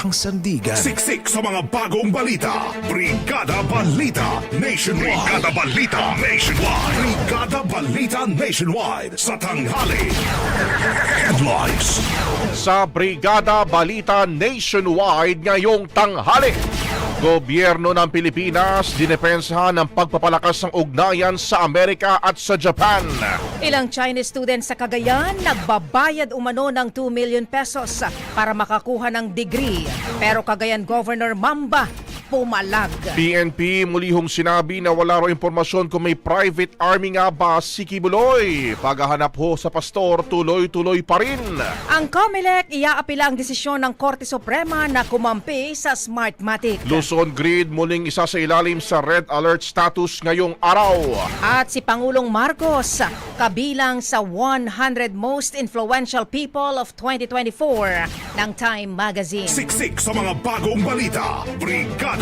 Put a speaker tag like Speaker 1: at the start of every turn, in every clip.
Speaker 1: ang sandigan.
Speaker 2: Siksik sa mga bagong balita. Brigada Balita Nationwide. Brigada Balita Nationwide. Brigada Balita Nationwide sa tanghali. Headlines.
Speaker 3: Sa Brigada Balita Nationwide ngayong tanghali. Gobyerno ng Pilipinas dinepensahan ng pagpapalakas ng ugnayan sa Amerika at sa Japan.
Speaker 4: Ilang Chinese students sa Cagayan nagbabayad umano ng 2 million pesos para makakuha ng degree. Pero Cagayan Governor Mamba pumalag.
Speaker 3: PNP muli hong sinabi na wala raw impormasyon kung may private army nga ba si Kibuloy. Paghahanap ho sa pastor, tuloy-tuloy pa rin.
Speaker 4: Ang COMELEC iaapila ang desisyon ng Korte Suprema na kumampi sa Smartmatic.
Speaker 3: Luzon Grid muling isa sa ilalim sa red alert status ngayong araw.
Speaker 4: At si Pangulong Marcos kabilang sa 100 most influential people of 2024 ng Time Magazine.
Speaker 2: Siksik sa mga bagong balita. Brigada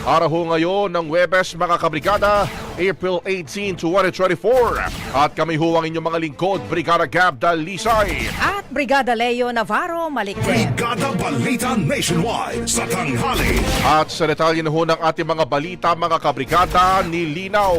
Speaker 3: Araw ngayon ng Webes mga kabrigada, April 18, 2024. At kami ho ang inyong mga lingkod, Brigada Gab Dalisay.
Speaker 4: At Brigada Leo Navarro Malikden.
Speaker 2: Brigada Balita Nationwide sa tanghali.
Speaker 3: At sa detalye na ho ng ating mga balita, mga kabrigada, nilinaw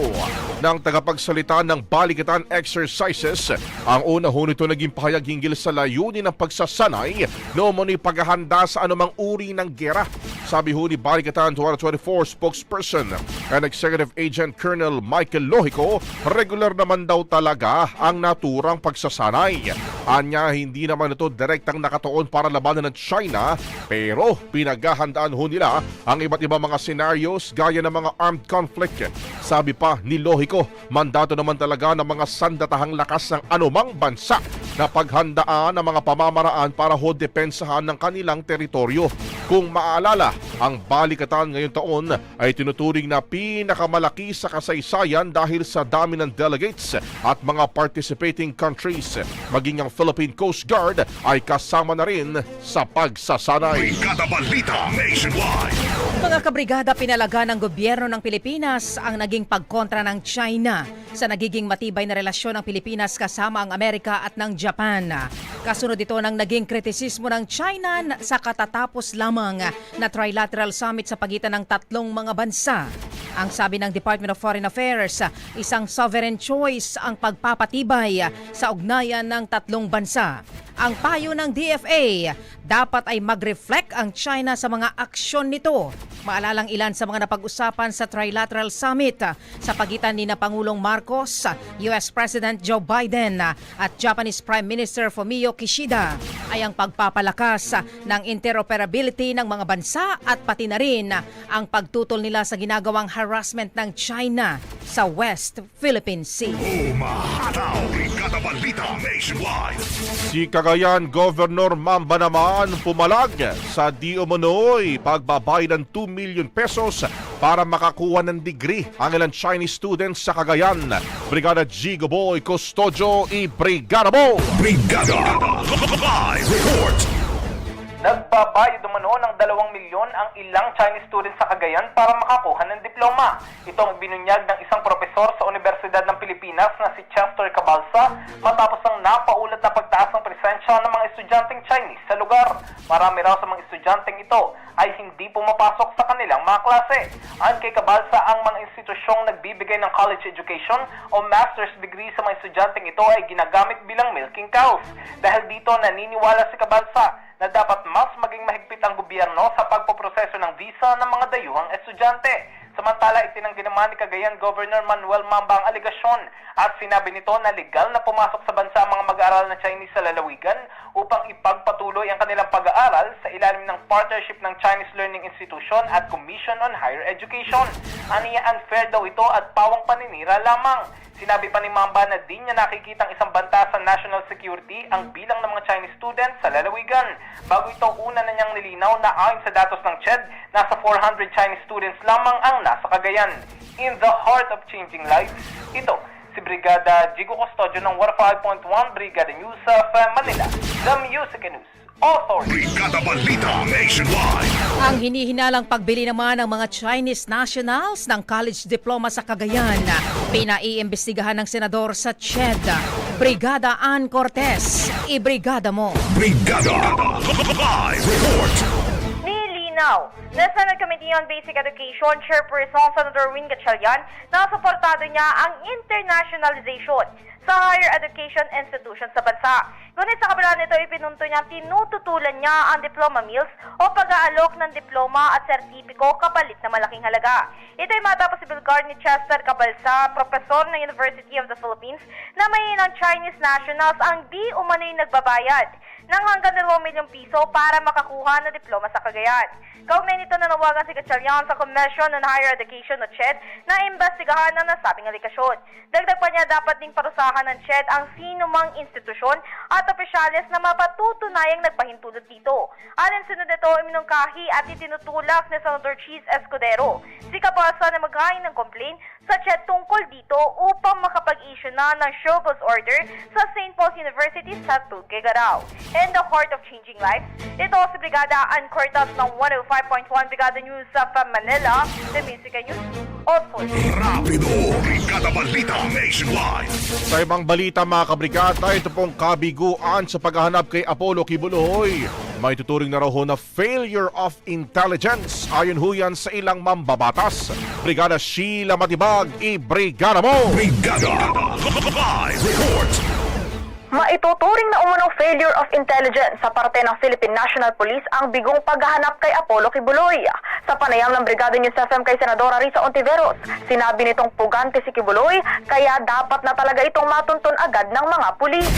Speaker 3: ng tagapagsalita ng Balikatan Exercises. Ang una ho nito naging pahayag hinggil sa layunin ng pagsasanay no mo ni paghahanda sa anumang uri ng gera. Sabi ho ni Balikatan 2024 spokesperson and Executive Agent Colonel Michael Lohico, regular naman daw talaga ang naturang pagsasanay. Anya, hindi naman ito direktang nakatuon para labanan ng China, pero pinaghahandaan ho nila ang iba't ibang mga scenarios gaya ng mga armed conflict. Sabi pa ni Lohico, mandato naman talaga ng mga sandatahang lakas ng anumang bansa na paghandaan ng mga pamamaraan para ho depensahan ng kanilang teritoryo. Kung maalala, ang balikatan ngayong taon ay tinuturing na pinakamalaki sa kasaysayan dahil sa dami ng delegates at mga participating countries. Maging ang Philippine Coast Guard ay kasama na rin sa pagsasanay.
Speaker 2: Brigada Balita Nationwide.
Speaker 4: Mga kabrigada, pinalaga ng gobyerno ng Pilipinas ang naging pagkontra ng China sa nagiging matibay na relasyon ng Pilipinas kasama ang Amerika at ng Japan. Kasunod ito ng naging kritisismo ng China sa katatapos lamang na trilateral summit sa pagitan ng tatlong mga bansa. Ang sabi ng Department of Foreign Affairs, isang sovereign choice ang pagpapatibay sa ugnayan ng tatlong bansa. Ang payo ng DFA, dapat ay mag-reflect ang China sa mga aksyon nito. Maalalang ilan sa mga napag-usapan sa Trilateral Summit sa pagitan ni na Pangulong Marcos, US President Joe Biden at Japanese Prime Minister Fumio Kishida ay ang pagpapalakas ng interoperability ng mga bansa at pati na rin ang pagtutol nila sa ginagawang harassment ng China sa West Philippine Sea.
Speaker 2: Umahataw. Brigada Balita Nationwide.
Speaker 3: Si Cagayan Governor Mamba naman pumalag sa di umano'y pagbabayad ng 2 million pesos para makakuha ng degree ang ilang Chinese students sa Cagayan. Brigada Gigo Boy Custodio i Brigada Mo!
Speaker 2: Brigada. Live report.
Speaker 5: Nagbabayad umano ng 2 milyon ang ilang Chinese students sa Cagayan para makakuha ng diploma. Ito ang binunyag ng isang propesor sa Universidad ng Pilipinas na si Chester Cabalsa matapos ang napaulat na pagtaas ng presensya ng mga estudyanteng Chinese sa lugar. Marami raw sa mga estudyanteng ito ay hindi pumapasok sa kanilang mga klase. Ayon kay Cabalsa, ang mga institusyong nagbibigay ng college education o master's degree sa mga estudyanteng ito ay ginagamit bilang milking cows. Dahil dito naniniwala si Cabalsa na dapat mas maging mahigpit ang gobyerno sa pagpoproseso ng visa ng mga dayuhang estudyante. Samantala, itinanggi naman ni Cagayan Governor Manuel Mamba ang aligasyon at sinabi nito na legal na pumasok sa bansa ang mga mag-aaral na Chinese sa lalawigan upang ipagpatuloy ang kanilang pag-aaral sa ilalim ng partnership ng Chinese Learning Institution at Commission on Higher Education. Aniya unfair daw ito at pawang paninira lamang. Sinabi pa ni Mamba na di niya nakikitang isang banta sa national security ang bilang ng mga Chinese students sa lalawigan. Bago ito una na niyang nilinaw na ayon sa datos ng CHED, nasa 400 Chinese students lamang ang nasa Cagayan. In the heart of changing lives, ito si Brigada Jigo Custodio ng 105.1 Brigada News sa Manila. The Music News Authority.
Speaker 2: Brigada Balita Nationwide.
Speaker 4: Ang hinihinalang pagbili naman ng mga Chinese nationals ng college diploma sa Cagayan, pinaiimbestigahan ng senador sa CHED. Brigada Ann Cortez, ibrigada mo.
Speaker 2: Brigada. Live report.
Speaker 6: Nilinaw na Senate Committee on Basic Education Chairperson Senator Win Gatchalian na suportado niya ang internationalization sa higher education institutions sa bansa. Ngunit sa kabila nito, ipinunto niya tinututulan niya ang diploma meals o pag-aalok ng diploma at sertipiko kapalit na malaking halaga. Ito ay matapos si Bulgar ni Chester Cabalsa, profesor ng University of the Philippines, na may ng Chinese nationals ang di umano'y nagbabayad ng hanggang 2 milyong piso para makakuha ng diploma sa Cagayan. Kaugnay nito nanawagan si Gatchalian sa Commission on Higher Education o CHED na imbestigahan ang nasabing alikasyon. Dagdag pa niya dapat ding parusahan ng CHED ang sinumang institusyon at opisyalis na mapatutunayang nagpahintulot dito. Ayon sunod ito, iminungkahi at itinutulak ni Senator Cheese Escudero. Si Kabasa na maghain ng complaint sa CHED tungkol dito upang makapag-issue na ng show cause order sa St. Paul's University sa Tuguegarao. In the heart of changing lives, ito si Brigada Ann Cortas ng 105.1 Brigada News sa Manila, the Music and News Authority.
Speaker 2: Rapido. Brigada Balita Nationwide.
Speaker 3: Sa ibang balita mga kabrigada, ito pong kabiguan sa paghahanap kay Apollo Kibuloy. May tuturing na raw ho na failure of intelligence ayon ho yan sa ilang mambabatas. Brigada Sheila Matibag, i-brigada mo!
Speaker 2: Brigada. Live report.
Speaker 6: Maituturing na umunong failure of intelligence sa parte ng Philippine National Police ang bigong paghahanap kay Apollo Kibuloy. Sa panayam ng Brigada News FM kay Senadora Risa Ontiveros, sinabi nitong pugante si Kibuloy kaya dapat na talaga itong matuntun agad ng mga pulis.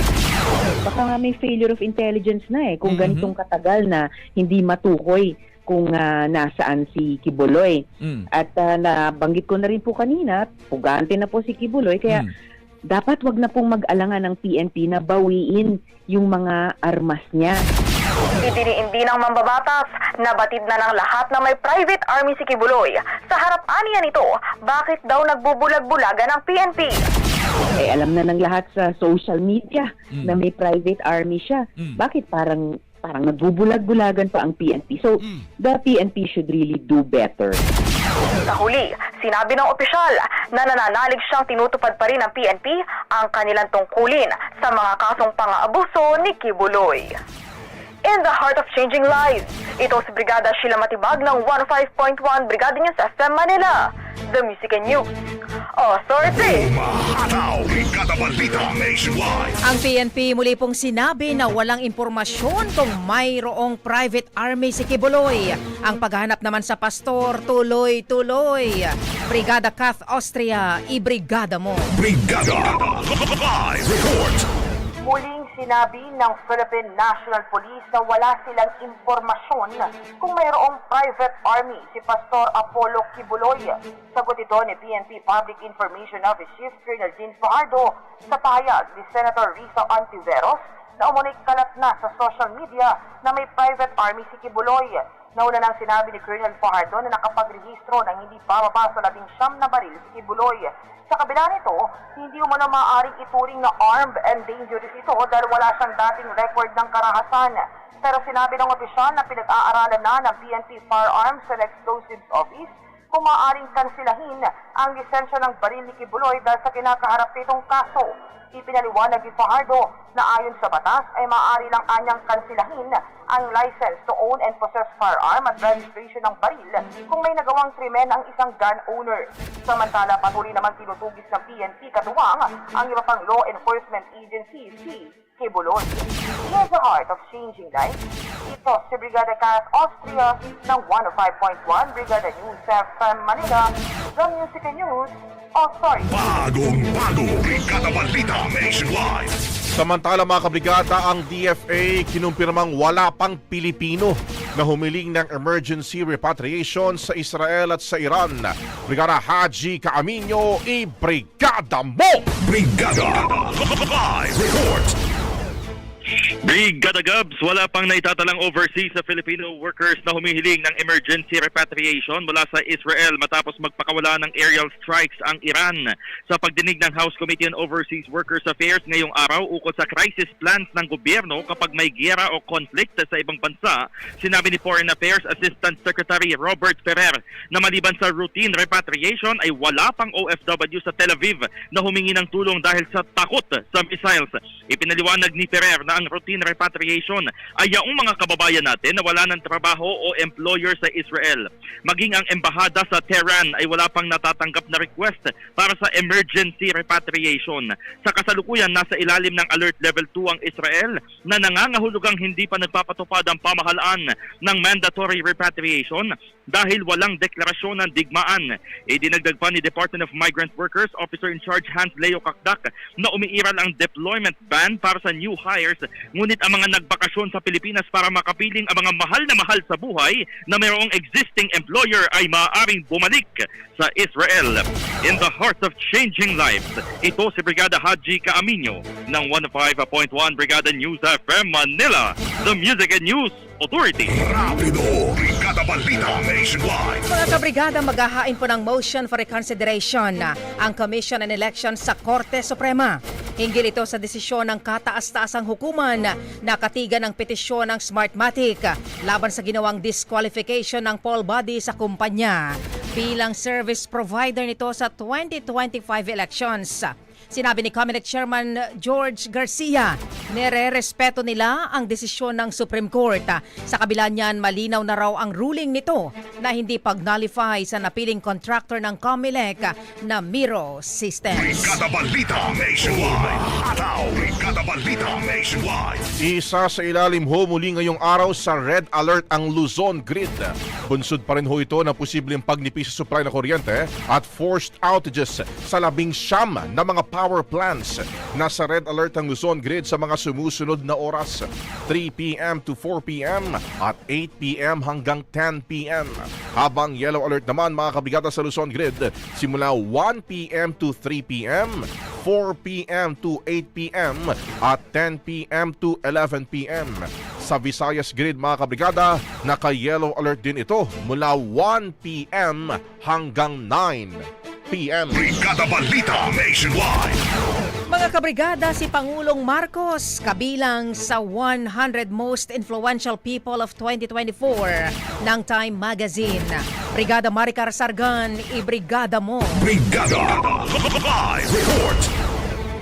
Speaker 7: baka nga may failure of intelligence na eh kung ganitong katagal na hindi matukoy kung ah, nasaan si Kibuloy. At ah, nabanggit ko na rin po kanina, pugante na po si Kibuloy kaya dapat wag na pong mag-alangan ng PNP na bawiin yung mga armas niya.
Speaker 8: Idiniindi ng mambabatas na batid na ng lahat na may private army si Kibuloy. Sa harapan niya nito, bakit daw nagbubulag-bulagan ng PNP?
Speaker 7: Eh, alam na ng lahat sa social media na may private army siya. Bakit parang parang nagbubulag-bulagan pa ang PNP? So, the PNP should really do better.
Speaker 8: Sa huli, sinabi ng opisyal na nananalig siyang tinutupad pa rin ng PNP ang kanilang tungkulin sa mga kasong pang-aabuso ni Kibuloy. In the heart of changing lives, ito si Brigada Sheila Matibag ng 105.1 Brigada News FM Manila, The Music and News Authority.
Speaker 2: Umahataw, Brigada Balita Nationwide.
Speaker 4: Ang PNP muli pong sinabi na walang impormasyon kung mayroong private army si Kibuloy. Ang paghahanap naman sa pastor, tuloy-tuloy. Brigada Kath Austria, ibrigada mo.
Speaker 2: Brigada Live Report.
Speaker 8: Muling sinabi ng Philippine National Police na wala silang impormasyon kung mayroong private army si Pastor Apollo Kibuloy. Sagot ito ni PNP Public Information Office Chief Colonel Jean Fajardo sa pahayag ni Senator Risa Antiveros na umunik kalat na sa social media na may private army si Kibuloy. Nauna nang sinabi ni Colonel Fajardo na nakapagrehistro ng hindi bababa sa labing siyam na baril si Kibuloy. Sa kabila nito, hindi umano maaaring ituring na armed and dangerous ito dahil wala siyang dating record ng karahasan. Pero sinabi ng opisyal na pinag-aaralan na ng PNP Firearms and Explosives Office kung maaaring kansilahin ang lisensya ng baril ni Kibuloy dahil sa kinakaharap nitong kaso. Ipinaliwanag ni Fajardo na ayon sa batas ay maaari lang anyang kansilahin ang license to own and possess firearm at registration ng baril kung may nagawang krimen ang isang gun owner. Samantala, patuloy naman tinutugis ng PNP katuwang ang iba pang law enforcement agencies si Kibuloy. In the heart of changing lives, ito si Brigada Cat Austria ng 105.1 Brigada News FM Manila, The Music and News Authority.
Speaker 2: Bagong bago, Brigada Balita Nationwide.
Speaker 3: Samantala mga kabrigada, ang DFA kinumpirmang wala pang Pilipino na humiling ng emergency repatriation sa Israel at sa Iran. Brigada Haji Kaaminyo, i-brigada mo!
Speaker 2: Brigada Live Report.
Speaker 9: Brigada Gubs, wala pang naitatalang overseas sa Filipino workers na humihiling ng emergency repatriation mula sa Israel matapos magpakawala ng aerial strikes ang Iran. Sa pagdinig ng House Committee on Overseas Workers Affairs ngayong araw ukol sa crisis plans ng gobyerno kapag may giyera o conflict sa ibang bansa, sinabi ni Foreign Affairs Assistant Secretary Robert Ferrer na maliban sa routine repatriation ay wala pang OFW sa Tel Aviv na humingi ng tulong dahil sa takot sa missiles. Ipinaliwanag ni Ferrer na ang routine repatriation ay yaong mga kababayan natin na wala ng trabaho o employer sa Israel. Maging ang embahada sa Tehran ay wala pang natatanggap na request para sa emergency repatriation. Sa kasalukuyan, nasa ilalim ng Alert Level 2 ang Israel na nangangahulugang hindi pa nagpapatupad ang pamahalaan ng mandatory repatriation dahil walang deklarasyon ng digmaan. Idinagdag pa ni Department of Migrant Workers Officer in Charge Hans Leo Kakdak na umiiral ang deployment ban para sa new hires ngunit ang mga nagbakasyon sa Pilipinas para makapiling ang mga mahal na mahal sa buhay na mayroong existing employer ay maaaring bumalik sa Israel. In the heart of changing lives, ito si Brigada Haji Kaaminyo ng 105.1 Brigada News FM Manila, the Music and News Authority.
Speaker 2: Rapido, Brigada Balita Nationwide.
Speaker 4: Mga kabrigada, maghahain po ng motion for reconsideration ang Commission on Elections sa Korte Suprema. Hinggil ito sa desisyon ng kataas-taasang hukuman na katigan ng petisyon ng Smartmatic laban sa ginawang disqualification ng poll body sa kumpanya bilang service provider nito sa 2025 elections. Sinabi ni Comelec Chairman George Garcia, nire-respeto nila ang desisyon ng Supreme Court. Sa kabila niyan, malinaw na raw ang ruling nito na hindi pag-nullify sa napiling contractor ng Comelec na Miro Systems.
Speaker 2: Brigada Balita Nationwide. Brigada Balita Nationwide.
Speaker 3: Isa sa ilalim ho muli ngayong araw sa Red Alert ang Luzon Grid. Bunsod pa rin ho ito ng posibleng pagnipis sa supply ng kuryente at forced outages sa labing siyam na mga power plants. Nasa Red Alert ang Luzon Grid sa mga sumusunod na oras 3 p.m. to 4 p.m. at 8 p.m. hanggang 10 p.m. Habang Yellow Alert naman mga kabigata sa Luzon Grid simula 1 p.m. to 3 p.m. 4 p.m. to 8 p.m. at 10 p.m. to 11 p.m. Sa Visayas Grid mga kabrigada, naka-yellow alert din ito mula 1 p.m. hanggang 9 p.m.
Speaker 2: Brigada Balita Nationwide.
Speaker 4: Mga kabrigada, si Pangulong Marcos kabilang sa 100 most influential people of 2024 ng Time Magazine. Brigada Maricar Sargan, ibrigada mo.
Speaker 2: Brigada Live Report.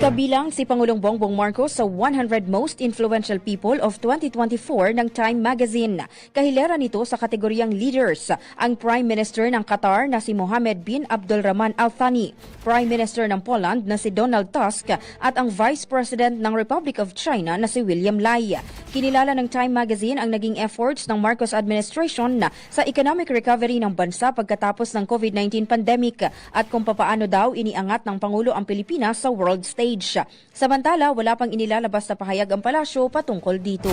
Speaker 10: Kabilang si Pangulong Bongbong Marcos sa 100 Most Influential People of 2024 ng Time Magazine. Kahilera nito sa kategoryang Leaders, ang Prime Minister ng Qatar na si Mohammed bin Abdulrahman Al Thani, Prime Minister ng Poland na si Donald Tusk at ang Vice President ng Republic of China na si William Lai. Kinilala ng Time Magazine ang naging efforts ng Marcos administration sa economic recovery ng bansa pagkatapos ng COVID-19 pandemic at kung papaano daw iniangat ng Pangulo ang Pilipinas sa world stage. Samantala, wala pang inilalabas na pahayag ang palasyo patungkol dito.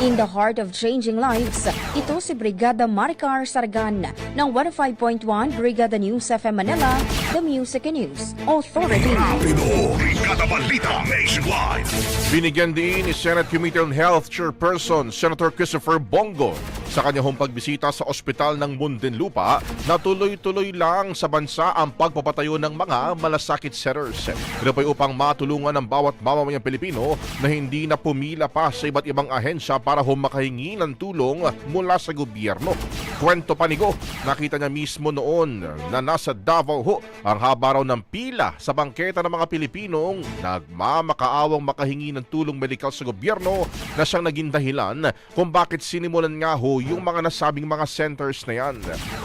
Speaker 10: In the heart of changing lives, ito si Brigada Maricar Sargan ng 105.1 Brigada News FM Manila, The Music and News Authority.
Speaker 2: Pinoy Brigada Balita Nationwide.
Speaker 3: Binigyan din ni Senate Committee on Health Chairperson Senator Christopher Bongo sa kanyang pagbisita sa ospital ng Muntinlupa na tuloy-tuloy lang sa bansa ang pagpapatayo ng mga malasakit centers. Ito pa upang matulungan ng bawat mamamayang Pilipino na hindi na pumila pa sa iba't ibang ahensya para humakahingi ng tulong mula sa gobyerno. Kwento panigo, nakita niya mismo noon na nasa Davao ho ang haba raw ng pila sa bangketa ng mga Pilipinong nagmamakaawang makahingi ng tulong medikal sa gobyerno na siyang naging dahilan kung bakit sinimulan nga ho yung mga nasabing mga centers na yan.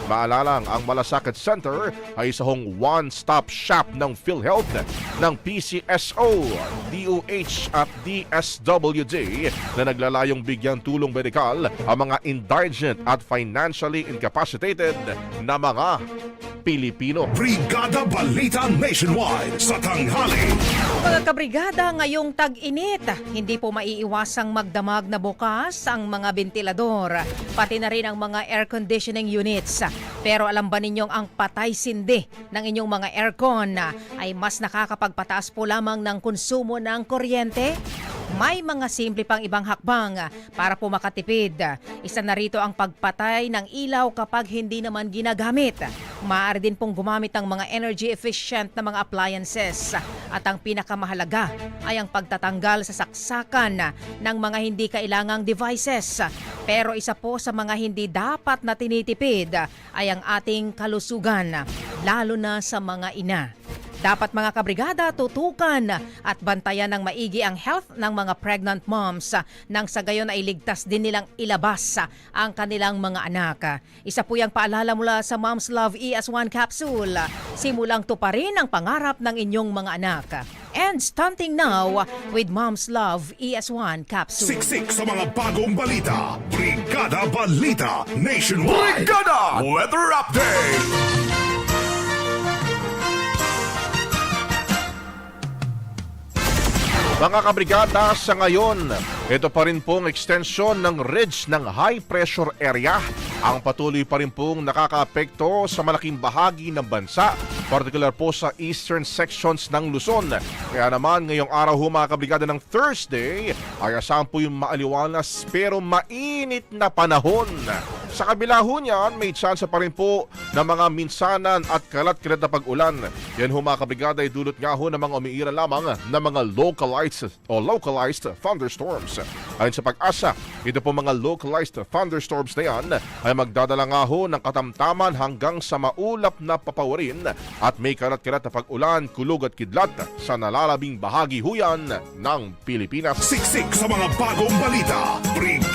Speaker 3: Maalalang ang Malasakit Center ay isa one-stop shop ng PhilHealth ng PCSO, DOH at DSWD na naglalayong bigyang tulong medikal ang mga indigent at financially incapacitated na mga Pilipino.
Speaker 2: Brigada Balita Nationwide sa tanghali.
Speaker 4: Mga kabrigada, ngayong tag-init, hindi po maiiwasang magdamag na bukas ang mga ventilador, pati na rin ang mga air conditioning units. Pero alam ba ninyong ang patay sindi ng inyong mga aircon ay mas nakakapagpataas po lamang ng konsumo ng kuryente? May mga simple pang ibang hakbang para po makatipid. Isa na rito ang pagpatay ng ilaw kapag hindi naman ginagamit. Maaari din pong gumamit ng mga energy efficient na mga appliances. At ang pinakamahalaga ay ang pagtatanggal sa saksakan ng mga hindi kailangang devices. Pero isa po sa mga hindi dapat na tinitipid ay ang ating kalusugan, lalo na sa mga ina. Dapat mga kabrigada tutukan at bantayan ng maigi ang health ng mga pregnant moms nang sa gayon ay ligtas din nilang ilabas ang kanilang mga anak. Isa po yung paalala mula sa Mom's Love ES1 capsule. Simulang tuparin ang pangarap ng inyong mga anak. And stunting now with Mom's Love ES1 capsule.
Speaker 2: Siksik sa mga bagong balita. Brigada Balita Nationwide. Brigada Weather Update.
Speaker 3: Mga kabrigada, sa ngayon, ito pa rin pong extension ng ridge ng high pressure area ang patuloy pa rin pong nakakaapekto sa malaking bahagi ng bansa, particular po sa eastern sections ng Luzon. Kaya naman ngayong araw ho mga kabrigada ng Thursday ay asahan po yung maaliwalas pero mainit na panahon. Sa kabila ho niyan, may chance pa rin po ng mga minsanan at kalat-kalat na pag-ulan. Yan ho mga kabrigada ay dulot nga ho ng mga umiira lamang ng mga localized o localized thunderstorms. Ayon sa pag-asa, ito po mga localized thunderstorms na yan ay magdadala nga ho ng katamtaman hanggang sa maulap na papawarin at may kalat-kalat na pag-ulan, kulog at kidlat sa nalalabing bahagi ho yan ng Pilipinas.
Speaker 2: Siksik sa mga bagong balita. Brigada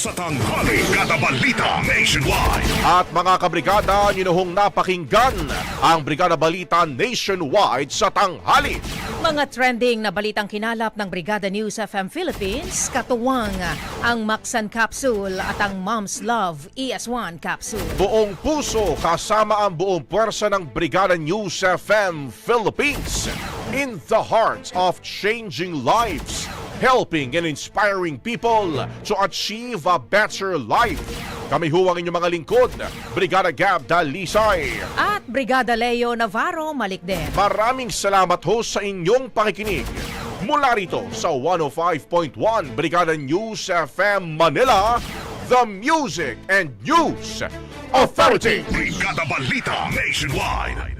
Speaker 2: Sa tanghali. Brigada Balita Nationwide.
Speaker 3: At mga kabrigada, ninuhong napakinggan ang Brigada Balita Nationwide sa tanghali.
Speaker 4: Mga trending na balitang kinalap ng Brigada News FM Philippines, katuwang ang Maxan Capsule at ang Mom's Love ES1 Capsule.
Speaker 3: Buong puso kasama ang buong puwersa ng Brigada News FM Philippines in the heart of changing lives, helping and inspiring people to achieve a better life. Kami huwang inyong mga lingkod, Brigada Gab Dalisay.
Speaker 4: At Brigada Leo Navarro Malikden.
Speaker 3: Maraming salamat ho sa inyong pakikinig. Mula rito sa 105.1 Brigada News FM Manila, The Music and News Authority.
Speaker 2: Brigada Balita Nationwide.